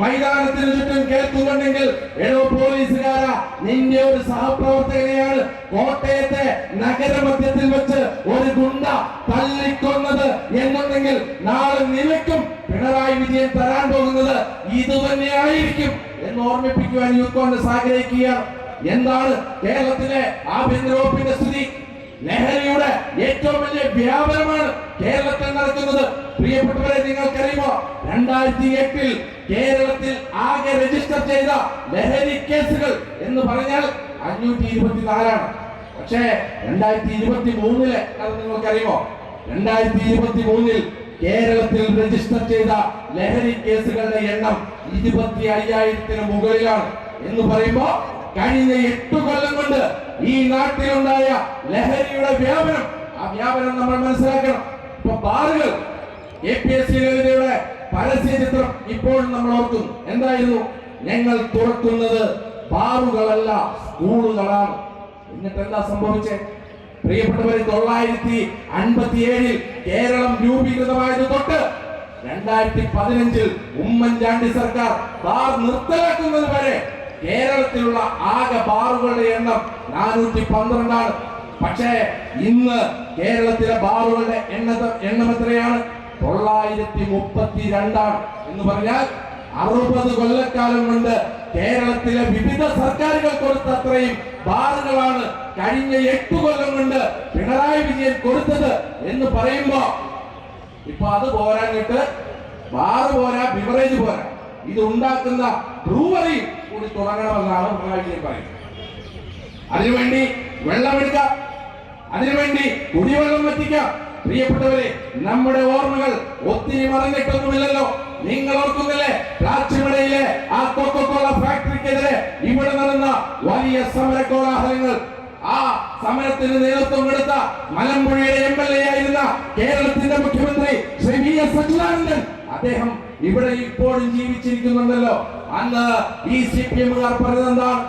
മൈതാനത്തിന് ചുറ്റും കേൾക്കുന്നുണ്ടെങ്കിൽ എടോ പോലീസുകാര നിന്റെ ഒരു സഹപ്രവർത്തകനെയാണ് കോട്ടയത്തെ നഗരമധ്യത്തിൽ വെച്ച് ഒരു ഗുണ്ട തല്ലിക്കൊന്നത് എന്നുണ്ടെങ്കിൽ നാളെ നിലയ്ക്കും പിണറായി വിജയൻ തരാൻ പോകുന്നത് ഇത് തന്നെയായിരിക്കും എന്ന് ഓർമ്മിപ്പിക്കുവാൻ യൂത്ത് കോൺഗ്രസ് ആഗ്രഹിക്കുകയാണ്. എന്താണ് കേരളത്തിലെ ആഭ്യന്തര വകുപ്പിന്റെ സ്ഥിതി? ലഹരിയുടെ ഏറ്റവും വലിയ വ്യാപനമാണ് കേരളത്തിൽ നടക്കുന്നത്. പ്രിയപ്പെട്ടവരെ നിങ്ങൾക്കറിയുമോ? രണ്ടായിരത്തി എട്ടിൽ കേരളത്തിൽ ആകെ രജിസ്റ്റർ ചെയ്ത ലഹരി കേസുകൾ എന്ന് പറഞ്ഞാൽ അഞ്ഞൂറ്റി ഇരുപത്തിനാലാണ് പക്ഷേ രണ്ടായിരത്തി ഇരുപത്തി മൂന്നിലെ അത് നിങ്ങൾക്കറിയുമോ? രണ്ടായിരത്തി ഇരുപത്തി മൂന്നിൽ കേരളത്തിൽ രജിസ്റ്റർ ചെയ്ത ലഹരി കേസുകളുടെ എണ്ണം ഇരുപത്തി അയ്യായിരത്തിന് മുകളിലാണ് എന്ന് പറയുമ്പോ കഴിഞ്ഞ എട്ട് കൊല്ലം കൊണ്ട് ഈ നാട്ടിലുണ്ടായ ലഹരിയുടെ വ്യാപനം ആ വ്യാപനം നമ്മൾ മനസ്സിലാക്കണം. ഇപ്പൊ ബാറുകൾ എ പി എസ് സി ലളിതയുടെ പരസ്യ ചിത്രം ഇപ്പോൾ നമ്മൾ ഓർക്കുന്നു. എന്തായിരുന്നു? ഞങ്ങൾ തുറക്കുന്നത് ബാറുകളല്ല സ്കൂളുകളാണ്. എന്നിട്ട് എന്താ സംഭവിച്ചേ? പ്രിയപ്പെട്ടവരെ തൊള്ളായിരത്തി അൻപത്തി ഏഴിൽ കേരളം രൂപീകൃതമായത് തൊട്ട് രണ്ടായിരത്തി പതിനഞ്ചിൽ ഉമ്മൻചാണ്ടി സർക്കാർ ബാർ നിർത്തലാക്കുന്നത് വരെ കേരളത്തിലുള്ള ആകെ ബാറുകളുടെ എണ്ണം നാനൂറ്റി പന്ത്രണ്ടാണ് പക്ഷേ ഇന്ന് കേരളത്തിലെ ബാറുകളുടെ എണ്ണ എണ്ണം എത്രയാണ്? തൊള്ളായിരത്തി മുപ്പത്തി രണ്ടാണ് എന്ന് പറഞ്ഞാൽ അറുപത് കൊല്ലക്കാലം കൊണ്ട് കേരളത്തിലെ വിവിധ സർക്കാരുകൾ കൊടുത്ത അത്രയും ബാറുകളാണ് കഴിഞ്ഞ എട്ട് കൊല്ലം കൊണ്ട് പിണറായി വിജയൻ കൊടുത്തത് എന്ന് പറയുമ്പോ ഇപ്പൊ അത് പോരാഞ്ഞിട്ട് ബാറ് പോരാ ബിവറേജ് പോരാ. ഇത് ഉണ്ടാക്കുന്ന ബ്രൂവറി കൂടി തുടങ്ങണമെന്നാണ് പിണറായി വിജയൻ പറയുന്നത്. അതിനുവേണ്ടി വെള്ളമെടുക്കാം. അതിനുവേണ്ടി കുടിവെള്ളം എത്തിക്കാം. പ്രിയപ്പെട്ടവരെ നമ്മുടെ ഓർമ്മകൾ ഒത്തിരി മറന്നിട്ടൊന്നുമില്ലല്ലോ. നിങ്ങൾ ഓർക്കുന്നില്ലേ രാജ്യമടയിലെ ആ കൊക്കോകോള ഫാക്ടറിക്കെതിരെ ഇവിടെ നടന്ന വലിയ സമര കോലാഹലങ്ങൾ. ആ സമരത്തിന് നേതൃത്വം കൊടുത്ത മലമ്പുഴയുടെ എം എൽ എ ആയിരുന്ന കേരളത്തിന്റെ മുഖ്യമന്ത്രി ശ്രീ വി എസ് സച്ചിദാനന്ദൻ അദ്ദേഹം ഇവിടെ ഇപ്പോഴും ജീവിച്ചിരിക്കുന്നുണ്ടല്ലോ. അന്ന് ഈ സി പി എമ്മുകാർ പറഞ്ഞത് എന്താണ്